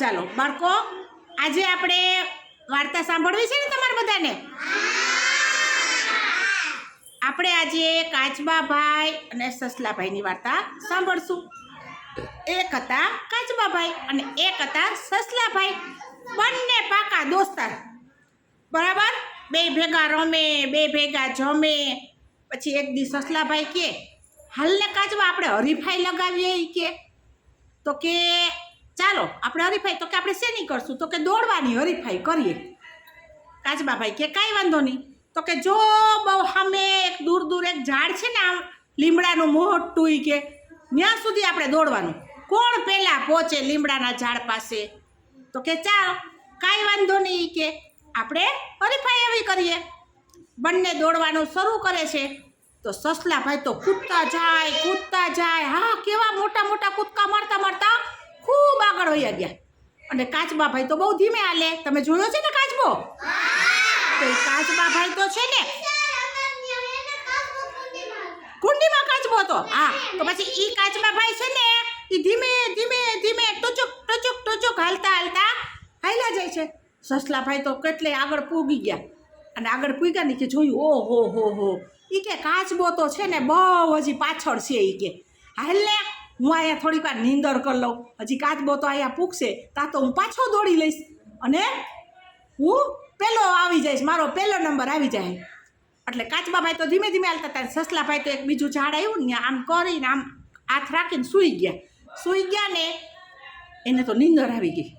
ચાલો, બાળકો, આજે આપણે વાર્તા સાંભળવી છે ને તમારે બધાને? આપણે આજે કાચબાભાઈ અને સસલાભાઈની વાર્તા સાંભળશું. એક હતા કાચબાભાઈ અને એક હતા સસલાભાઈ. બંને પાકા દોસ્તાર. બરાબર? બે ભેગા રમે, બે ભેગા જમે. પછી એક દી સસલાભાઈ કે, હાલને કાચબા આપણે હરીફાઈ લગાવીએ કે. તો કે ચાલો, આપણે હરીફાઈ, તો કે આપણે શેની કરશું? તો કે દોડવાની હરીફાઈ કરીએ. કાચબાભાઈ કે, કાંઈ વાંધો નહીં. તો કે જો બહુ સામે એક દૂર દૂર એક ઝાડ છે ને આમ, લીમડાનું મોટું કે ત્યાં સુધી આપણે દોડવાનું. કોણ પહેલાં પહોંચે લીમડાના ઝાડ પાસે? તો કે ચાલો કાંઈ વાંધો નહીં કે, આપણે હરીફાઈ એવી કરીએ. બંને દોડવાનું શરૂ કરે છે. તો સસલાભાઈ તો કૂદતા જાય કૂદતા જાય. હા, કેવા મોટા મોટા કૂદકા મારતા મારતા આગળ વયા ગયા. અને કાચબાભાઈ તો બહુ ધીમે હાલે. તમે જોયો છે ને કાચબો? તો એ કાચબાભાઈ તો છે ને કુંડીમાં કાચબો હતો. હા, તો પછી એ કાચબા ભાઈ છે ને એ ધીમે ધીમે ધીમે ટોચુક, ટુચુક, ટોચુક હાલતા હાલતા હાલ્યા જાય છે. સસલા ભાઈ તો કેટલે આગળ પૂગી ગયા. અને આગળ પૂગ્યા ને કે જોયું ઓ હો હો. હો એ કે કાચબો તો છે ને બહુ હજી પાછળ છે એ કે. હાલ ને હું અહીંયા થોડીક વાર નીંદર કરી લઉં. હજી કાચબો તો અહીંયા પૂગશે, તા તો હું પાછો દોડી લઈશ. અને હું પહેલો આવી જઈશ, મારો પહેલો નંબર આવી જાય. એટલે કાચબાભાઈ તો ધીમે ધીમે હાલતા હતા. સસલાભાઈ તો એક બીજું ઝાડ આવ્યું ને આમ કરીને આમ હાથ રાખીને સૂઈ ગયા. સૂઈ ગયા ને એને તો નીંદર આવી ગઈ.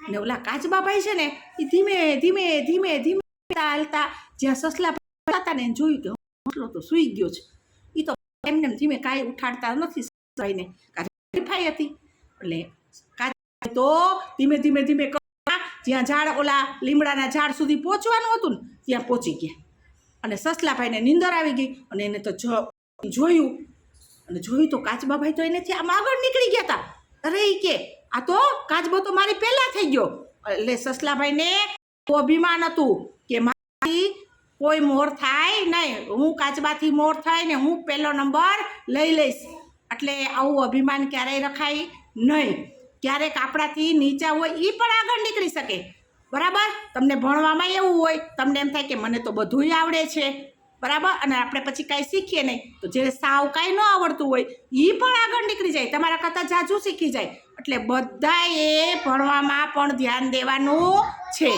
ને ઓલા કાચબાભાઈ છે ને એ ધીમે ધીમે ધીમે ધીમે હાલતા જ્યાં સસલા હતા ને જોયું કે હું તો સૂઈ ગયો છે. એ તો એમને ધીમે કાંઈ ઉઠાડતા નથી સસલાભાઈને હરીફાઈ હતી. એટલે કાચબાભાઈ તો ધીમે ધીમે ધીમે જ્યાં ઝાડ, ઓલા લીમડાના ઝાડ સુધી પહોંચવાનું હતું ને, ત્યાં પહોંચી ગયા. અને સસલાભાઈને નીંદર આવી ગઈ અને એને તો જોયું. અને જોયું તો કાચબાભાઈ તો એનેથી આમ આગળ નીકળી ગયા હતા અરે કે, આ તો કાચબો તો મારી પહેલાં થઈ ગયો. એટલે સસલાભાઈને બહુ અભિમાન હતું કે મારી કોઈ મોર થાય નહીં. હું કાચબાથી મોર થાય ને હું પહેલો નંબર લઈ લઈશ. એટલે આવું અભિમાન ક્યારેય રખાય નહીં. ક્યારેક આપણાથી નીચા હોય એ પણ આગળ નીકળી શકે. બરાબર? તમને ભણવામાં એવું હોય, તમને એમ થાય કે મને તો બધુંય આવડે છે. બરાબર? અને આપણે પછી કાંઈ શીખીએ નહીં. તો જે સાવ કાંઈ ન આવડતું હોય એ પણ આગળ નીકળી જાય. તમારા કરતાં જાજુ શીખી જાય. એટલે બધાએ ભણવામાં પણ ધ્યાન દેવાનું છે.